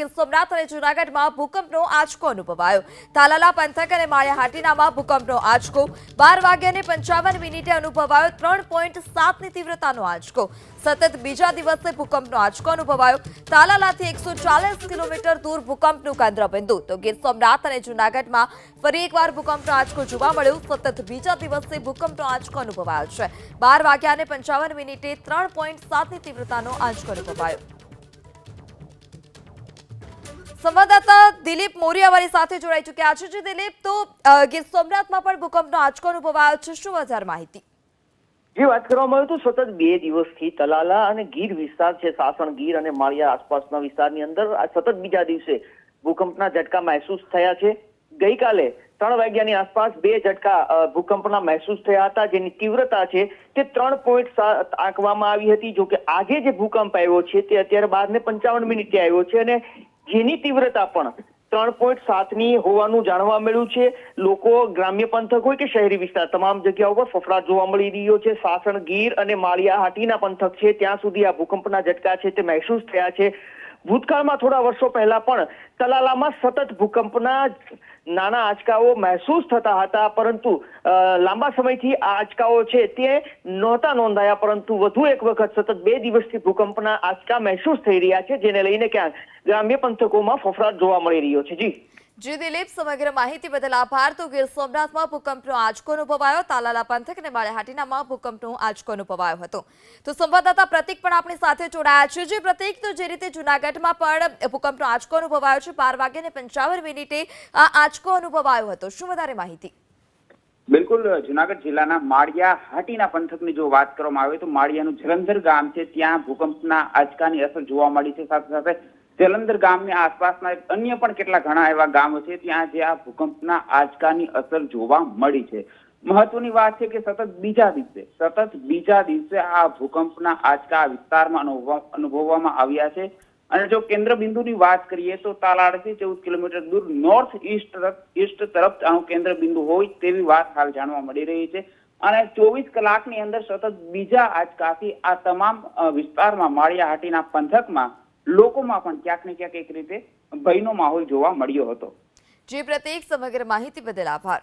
ગીર સોમનાથ અને જૂનાગઢમાં ભૂકંપનો આંચકો અનુભવાયો. તાલાલા પંથક અને માળિયાહાટીનામાં ભૂકંપનો આંચકો બાર વાગ્યાને પંચાવન મિનિટે અનુભવાયો ત્રણ પોઈન્ટ સાતની તીવ્રતાનો આંચકો. સતત બીજા દિવસે ભૂકંપનો આંચકો અનુભવાયો. તાલાલાથી એકસો ચાલીસ કિલોમીટર દૂર ભૂકંપનું કેન્દ્રબિંદુ. તો ગીર સોમનાથ અને જૂનાગઢમાં ફરી એકવાર ભૂકંપનો આંચકો જોવા મળ્યો. સતત બીજા દિવસે ભૂકંપનો આંચકો અનુભવાયો છે. બાર વાગ્યાને પંચાવન મિનિટે ત્રણ પોઈન્ટ સાતની તીવ્રતાનો આંચકો અનુભવાયો. સંવાદદાતા દિલીપ મોરી સાથે જોડાઈ ચૂક્યા છે. જે દિલીપ, તો ગીર સોમનાથમાં પણ ભૂકંપનો આંચકો અનુભવાયો છે. શું વધારે માહિતી? જે વાત કરવામાં આવ્યું તો સતત બે દિવસથી તલાલા અને ગીર વિસ્તાર છે. સાસણ ગીર અને માળિયા આસપાસના વિસ્તારની અંદર સતત બીજા દિવસે ભૂકંપના ઝટકા મહેસૂસ થયા છે. ગઈકાલે ત્રણ વાગ્યાની આસપાસ બે ઝટકા ભૂકંપના મહેસૂસ થયા હતા, જેની તીવ્રતા છે તે ત્રણ પોઈન્ટ સાત આંકવામાં આવી હતી. જો કે આજે જે ભૂકંપ આવ્યો છે તે અત્યારે બાર ને પંચાવન મિનિટે આવ્યો છે અને જેની તીવ્રતા પણ ત્રણ પોઈન્ટ સાતની હોવાનું જાણવા મળ્યું છે. લોકો ગ્રામ્ય પંથક હોય કે શહેરી વિસ્તાર, તમામ જગ્યાઓ પર ફફડાટ જોવા મળી રહ્યો છે. સાસણ ગીર અને માળિયા હાટીના પંથક છે. ત્યાં સુધી આ ભૂકંપના ઝટકા છે તે મહેસૂસ થયા છે. ભૂતકાળમાં થોડા વર્ષો પહેલા પણ તલાલામાં સતત ભૂકંપના નાના આંચકાઓ મહેસૂસ થતા હતા, પરંતુ લાંબા સમયથી આ આંચકાઓ છે તે નહોતા નોંધાયા, પરંતુ વધુ એક વખત સતત બે દિવસથી ભૂકંપના આંચકા મહેસૂસ થઈ રહ્યા છે, જેને લઈને ક્યાંક ગ્રામ્ય પંથકોમાં ફફડાટ જોવા મળી રહ્યો છે. જી. જી દિલીપ સમગ્ર માહિતી બદલ આભાર. તો ગીર સોમનાથમાં ભૂકંપનો આંચકો અનુભવાયો. તાલાલા પંથક અને માળિયાહાટીનામાં ભૂકંપનો આંચકો અનુભવાયો હતો. તો સંવાદદાતા પ્રતિક પણ આપણી સાથે જોડાયા છે. જે પ્રતિક, તો જે રીતે જૂનાગઢમાં પણ ભૂકંપનો આંચકો અનુભવાયો છે, બાર વાગ્યાને પંચાવન મિનિટે આ આંચકો અનુભવાયો હતો. શું વધારે માહિતી? બિલકુલ, જુનાગઢ જિલ્લાના માળિયા હાટીના પંથકની જો વાત કરવામાં આવે તો માળિયાનું જલંધર ગામ છે. ત્યાં ભૂકંપના આંચકાની અસર જોવા મળી છે. સાથે સાથે જલંધર ગામની આસપાસના અન્ય પણ કેટલા ઘણા એવા ગામો છે, ત્યાં જે આ ભૂકંપના આંચકાની અસર જોવા મળી છે. મહત્વની વાત છે કે સતત બીજા દિવસે, સતત બીજા દિવસે આ ભૂકંપના આંચકા વિસ્તારમાં અનુભવવામાં આવ્યા છે. અને જો કેન્દ્ર બિંદુની વાત કરીએ તો તાલાડથી ચૌદ કિલોમીટર દૂર નોર્થ ઈસ્ટ ઈસ્ટ તરફ આનું કેન્દ્ર બિંદુ હોય તેવી વાત હાલ જાણવા મળી રહી છે. અને ચોવીસ કલાકની અંદર સતત બીજા આંચકાથી આ તમામ વિસ્તારમાં માળિયા હાટીના પંથકમાં લોકોમાં પણ ક્યાંક ને ક્યાંક એક રીતે ભયનો માહોલ જોવા મળ્યો હતો. જે, પ્રત્યેક સમગ્ર માહિતી બદલ આભાર.